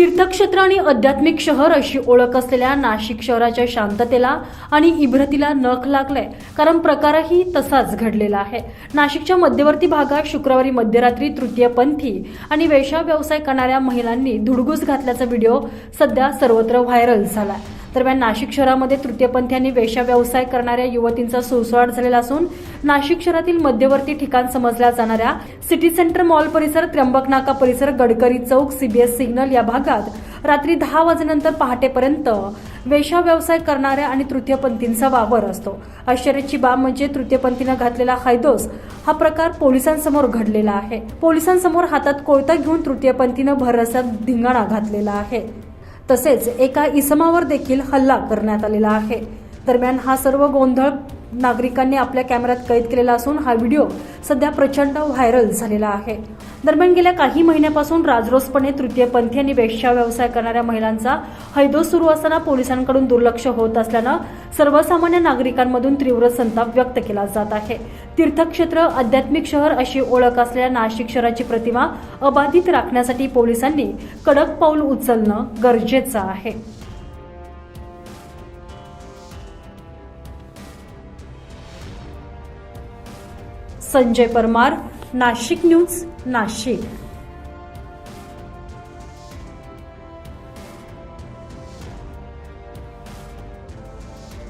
तीर्थक्षेत्र आणि आध्यात्मिक शहर अशी ओळख असलेल्या नाशिक शहराच्या शांततेला आणि इब्रतीला नख लागलाय. कारण प्रकारही तसाच घडलेला आहे. नाशिकच्या मध्यवर्ती भागात शुक्रवारी मध्यरात्री तृतीयपंथी आणि वेशा व्यवसाय करणाऱ्या महिलांनी धुडगूस घातल्याचा व्हिडिओ सध्या सर्वत्र व्हायरल झाला आहे दरम्यान नाशिक शहरामध्ये तृतीयपंथी वेशा व्यवसाय करणाऱ्या युवतींचा सुळसुळाट झालेला असून नाशिक शहरातील मध्यवर्ती ठिकाण समजल्या जाणाऱ्या सिटी सेंटर मॉल परिसर त्र्यंबक नाका परिसर गडकरी चौक सीबीएस सिग्नल या भागात रात्री दहा वाजेनंतर पहाटेपर्यंत वेशा व्यवसाय करणाऱ्या आणि तृतीयपंथींचा वावर असतो. आश्चर्याची बाब म्हणजे तृतीयपंथीनं घातलेला हैदोस हा प्रकार पोलिसांसमोर घडलेला आहे. पोलिसांसमोर हातात कोळता घेऊन तृतीयपंथीनं भररस्त्यात धिंगाणा घातलेला आहे. तसेच एका इसमावर देखील हल्ला करण्यात आलेला आहे. दरम्यान हा सर्व गोंधळ नागरिकांनी आपल्या कॅमेऱ्यात कैद केलेला असून हा व्हिडिओ सध्या प्रचंड व्हायरल झालेला आहे. दरम्यान गेल्या काही महिन्यापासून राजरोसपणे तृतीयपंथी आणि वेश्या व्यवसाय करणाऱ्या महिलांचा हैदोस सुरू असताना पोलिसांकडून दुर्लक्ष होत असल्यानं सर्वसामान्य नागरिकांमधून तीव्र संताप व्यक्त केला जात आहे. तीर्थक्षेत्र आध्यात्मिक शहर अशी ओळख असलेल्या नाशिक शहराची प्रतिमा अबाधित राखण्यासाठी पोलिसांनी कडक पाऊल उचलणं गरजेचं आहे. संजय परमार नाशिक न्यूज नाशिक.